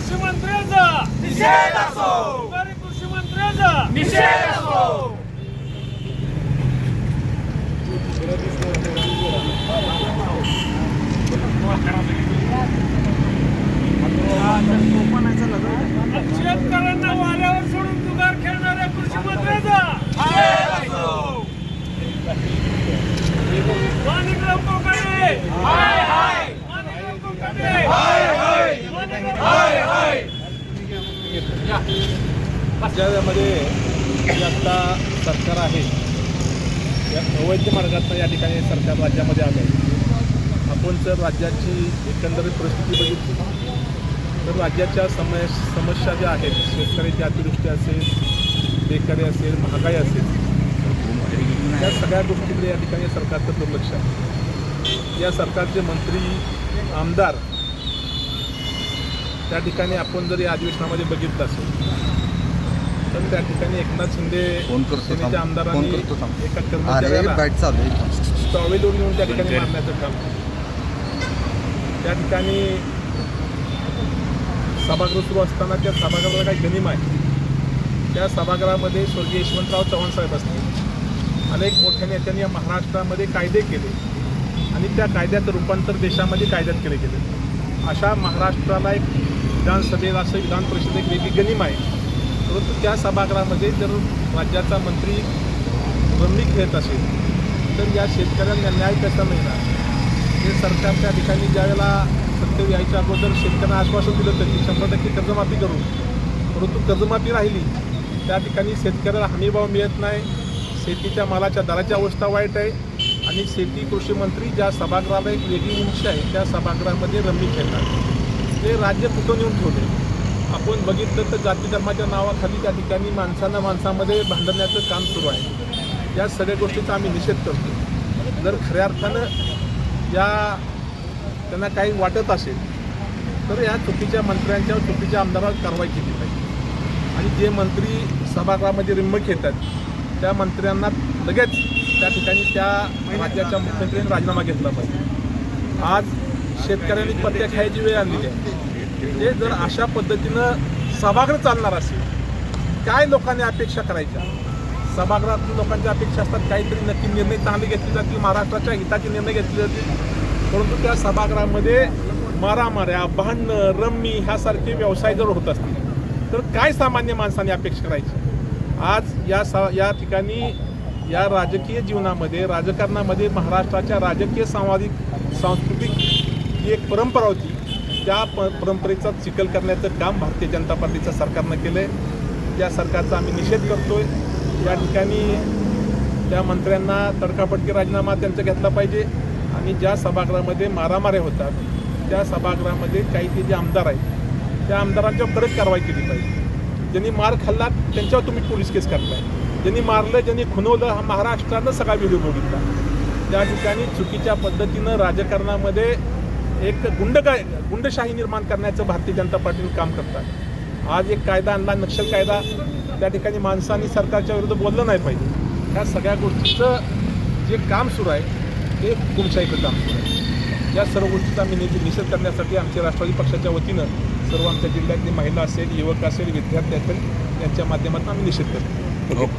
कृषी मंत्र्याचा निषेध असो तुकारी कृषी मंत्र्याचा निषेध असो शेतकऱ्यांना वाऱ्यावर सोडून तुकार खेळणाऱ्या कृषी मंत्र्याचा निषेध असो माणिकराव कोकाटे हाय हाय माणिकराव कोकाटे हाय हाय माणिकराव हाय हाय ज्यामध्ये जे आता सरकार आहे या अवैध मार्गातनं या ठिकाणी सरकार राज्यामध्ये आलं आहे आपण जर राज्याची एकंदरीत परिस्थिती बघितली तर राज्याच्या समय समस्या ज्या आहेत शेतकऱ्याची अतिवृष्टी असेल बेकारी असेल महागाई असेल या सगळ्या गोष्टीकडे या ठिकाणी सरकारचं दुर्लक्ष आहे. या सरकारचे मंत्री आमदार त्या ठिकाणी आपण जर या अधिवेशनामध्ये बघितलं असेल तर त्या ठिकाणी एकनाथ शिंदे फोन करतो सेनेच्या. आमदारांनी फोन करतो थांब. एका अरे कर्मचाऱ्याला बॅट चालू आहे. टॉवेल येऊन त्या ठिकाणी मारण्याचं काम. त्या ठिकाणी सभागृह सुरू असताना त्या सभागृहाला काही गनिम आहे. त्या सभागृहामध्ये स्वर्गीय यशवंतराव चव्हाण साहेब असतील. अनेक मोठ्या नेत्यांनी या महाराष्ट्रामध्ये कायदे केले. आणि त्या कायद्याचं रूपांतर देशामध्ये कायद्यात केले गेले. अशा महाराष्ट्राला एक विधानसभेला असं विधान परिषद एक वेगळी गनिम आहे. परंतु त्या सभागृहामध्ये जर राज्याचा मंत्री रमणी खेळत असेल तर या शेतकऱ्यांना न्याय कसा मिळणार? हे सरकार त्या ठिकाणी ज्यावेळेला सत्य यायच्या अगोदर शेतकऱ्यांना आश्वासन दिलं तर की शंभर टक्के कर्जमाफी करू. परंतु कर्जमाफी राहिली त्या ठिकाणी शेतकऱ्याला हमीभाव मिळत नाही. शेतीच्या मालाच्या दराची अवस्था वाईट आहे आणि शेती कृषी मंत्री ज्या सभागृहाला एक वेगळी उंची आहे त्या सभागृहामध्ये रमी खेळणार हे राज्य कुठं नेऊन ठेवले आपण बघितलं तर जाती धर्माच्या नावाखाली त्या ठिकाणी माणसांना माणसामध्ये भांडण्याचं काम सुरू आहे. या सगळ्या गोष्टीचा आम्ही निषेध करतो. जर खऱ्या अर्थानं या त्यांना काही वाटत असेल तर या चुकीच्या मंत्र्यांच्या चुकीच्या आमदारावर कारवाई केली पाहिजे. आणि जे मंत्री सभागृहामध्ये रिम्मक येतात त्या मंत्र्यांना लगेच त्या ठिकाणी त्या राज्याच्या मुख्यमंत्र्यांनी राजीनामा घेतला पाहिजे. आज शेतकऱ्यांनी पत्त्या खायची वेळ आणलेली आहे ते जर अशा पद्धतीनं सभागृह चालणार असेल काय लोकांनी अपेक्षा करायच्या? सभागृहातून लोकांच्या अपेक्षा असतात काहीतरी नक्की निर्णय चांगले घेतले जातील महाराष्ट्राच्या हिताचे निर्णय घेतले जातील. परंतु त्या सभागृहामध्ये मारामाऱ्या भांडणं रम्मी ह्यासारखे व्यवसाय जर होत असतील तर काय सामान्य माणसाने अपेक्षा करायची? आज या सा या ठिकाणी या राजकीय जीवनामध्ये राजकारणामध्ये महाराष्ट्राच्या राजकीय सामाजिक सांस्कृतिक ही एक परंपरा होती. त्या प परंपरेचा चिखल करण्याचं काम भारतीय जनता पार्टीच्या सरकारनं केलं आहे या सरकारचा आम्ही निषेध करतो आहे या ठिकाणी त्या मंत्र्यांना तडकाफडकी राजीनामा त्यांचा घेतला पाहिजे आणि ज्या सभागृहामध्ये मारामाऱ्या होतात त्या सभागृहामध्ये काही ते जे आमदार आहेत त्या आमदारांच्यावर कडक कारवाई केली पाहिजे. ज्यांनी मार खाल्ला त्यांच्यावर तुम्ही पोलीस केस करताय ज्यांनी मारलं ज्यांनी खुनवलं हा महाराष्ट्रानं सगळा व्हिडिओ बघितला. त्या ठिकाणी चुकीच्या पद्धतीनं राजकारणामध्ये एक गुंड काय गुंडशाही निर्माण करण्याचं भारतीय जनता पार्टीने काम करतात आज एक कायदा आणला नक्षल कायदा त्या ठिकाणी माणसांनी सरकारच्या विरुद्ध बोललं नाही पाहिजे. ह्या सगळ्या गोष्टीचं जे काम सुरू आहे ते हुकुमशाहीचं काम सुरू आहे. या सर्व गोष्टीचा आम्ही निषेध निषेध करण्यासाठी आमच्या राष्ट्रवादी पक्षाच्या वतीनं सर्व आमच्या जिल्ह्यातली महिला असेल युवक असेल विद्यार्थी असेल यांच्या माध्यमातून आम्ही निषेध करतो. ओके.